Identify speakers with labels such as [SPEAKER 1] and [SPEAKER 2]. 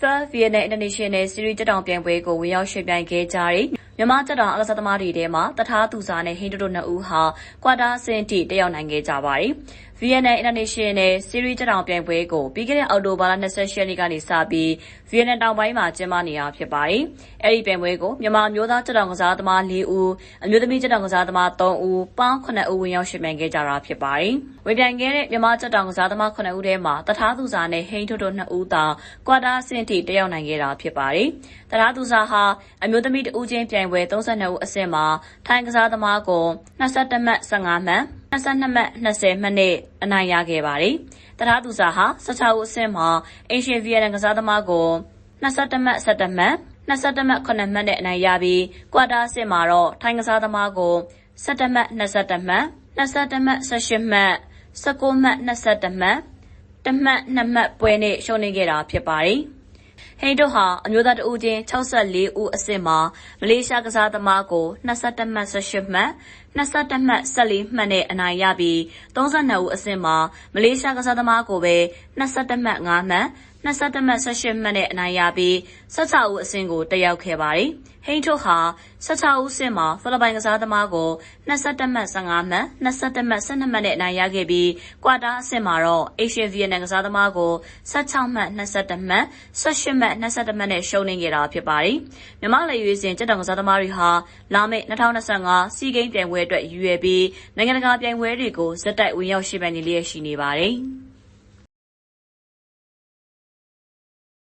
[SPEAKER 1] Third Vietnam International Series တက်တောင်ပြိုင်ပွဲကို ဝင်ရောက်ရွှေ့ပြိုင်ခဲ့ကြတဲ့ မြန်မာတက်တောင်အကစားသမားတွေထဲမှာတထားသူစာနဲ့ဟိန်းတိုတိုနှစ်ဦးဟာကွာတာအဆင့်ထိတက်ရောက်နိုင်ခဲ့ကြပါတယ်။ Vietnam International Series တက်တောင်ပြိုင်ပွဲကိုပြီးခဲ့တဲ့အောက်တိုဘာလ28ရက်နေ့ကနေစပြီး Vietnam တောင်ပိုင်းမှာကျင်းပနေတာဖြစ်ပါတယ်။အဲဒီပြိုင်ပွဲကိုမြန်မာအမျိုးသားတက်တောင်ကစားသမား4ဦးအမျိုးသမီးတက်တောင်ကစားသမား3ဦးပေါင်း9ဦးဝင်ရောက်ရွှေ့ပြိုင်ခဲ့ကြတာဖြစ်ပါတယ်။ဝင်ပြိုင်ခဲ့တဲ့မြန်မာတက်တောင်ကစားသမား9ဦးထဲမှာတထားသူစာနဲ့ဟိန်းတိုတို2ဦးသာကွာတာအဆင့်ထိတက်ရောက်နိုင်ခဲ့တာဖြစ်ပါတယ်။တထားသူစာဟာအမျိုးသမီးတဦးချင်းပြိုင်ပွဲ32ဦးအဆင့်မှာ ထိုင်းကစားသမားကို21မှတ်15မှတ်22မှတ်20မှတ်နဲ့ အနိုင်ရခဲ့ပါတယ်။တထားသူစာဟာ16ဦးအဆင့်မှာအင်ရှင် ဗီယက်နမ်ကစားသမားကို21မှတ်17မှတ်21မှတ်9မှတ်နဲ့ အနိုင်ရပြီး ကွာတာအဆင့်မှာတော့ ထိုင်းကစားသမားကို17မှတ်21မှတ်21မှတ်18မှတ်19မှတ်21မှတ်တမှတ်2မှတ်ပွဲနဲ့ ရှုံးနိမ့်ခဲ့တာ ဖြစ်ပါတယ်။ ဟိန်းတို့ဟာအမျိုးသားတဦးချင်း64ဦးအဆင့်မှာမလေးရှားကစားသမားကို21မှတ်18မှတ်21မှတ်14မှတ်နဲ့အနိုင်ရပြီး32ဦးအဆင့်မှာမလေးရှားကစားသမားကိုပဲ21မှတ်5မှတ် 21မှတ်18မှတ်နဲ့အနိုင်ရပြီး16ဦးအဆင့်ကိုတက်ရောက်ခဲ့ပါတယ်။ဟိန်းထုတ်ဟာ16ဦးအဆင့်မှာဖိလစ်ပိုင်ကစားသမားကို21မှတ်15မှတ်21မှတ်12မှတ်နဲ့အနိုင်ရခဲ့ပြီးကွာတာအဆင့်မှာတော့အေရှဗီယက်နမ်ကစားသမားကို16မှတ်21မှတ်18မှတ်21မှတ်နဲ့ရှုံးနိမ့်ခဲ့တာဖြစ်ပါတယ်။မြမလေရွေးစဉ်တက်တောင်ကစားသမားတွေဟာလာမယ့်2025စီးဂိမ်းပြိုင်ပွဲအတွက်ရည်ရွယ်ပြီးနိုင်ငံတကာပြိုင်ပွဲတွေကိုဇက်တိုက်ဝင်ရောက်ရှိပိုင်နေလျက်ရှိနေပါတယ်။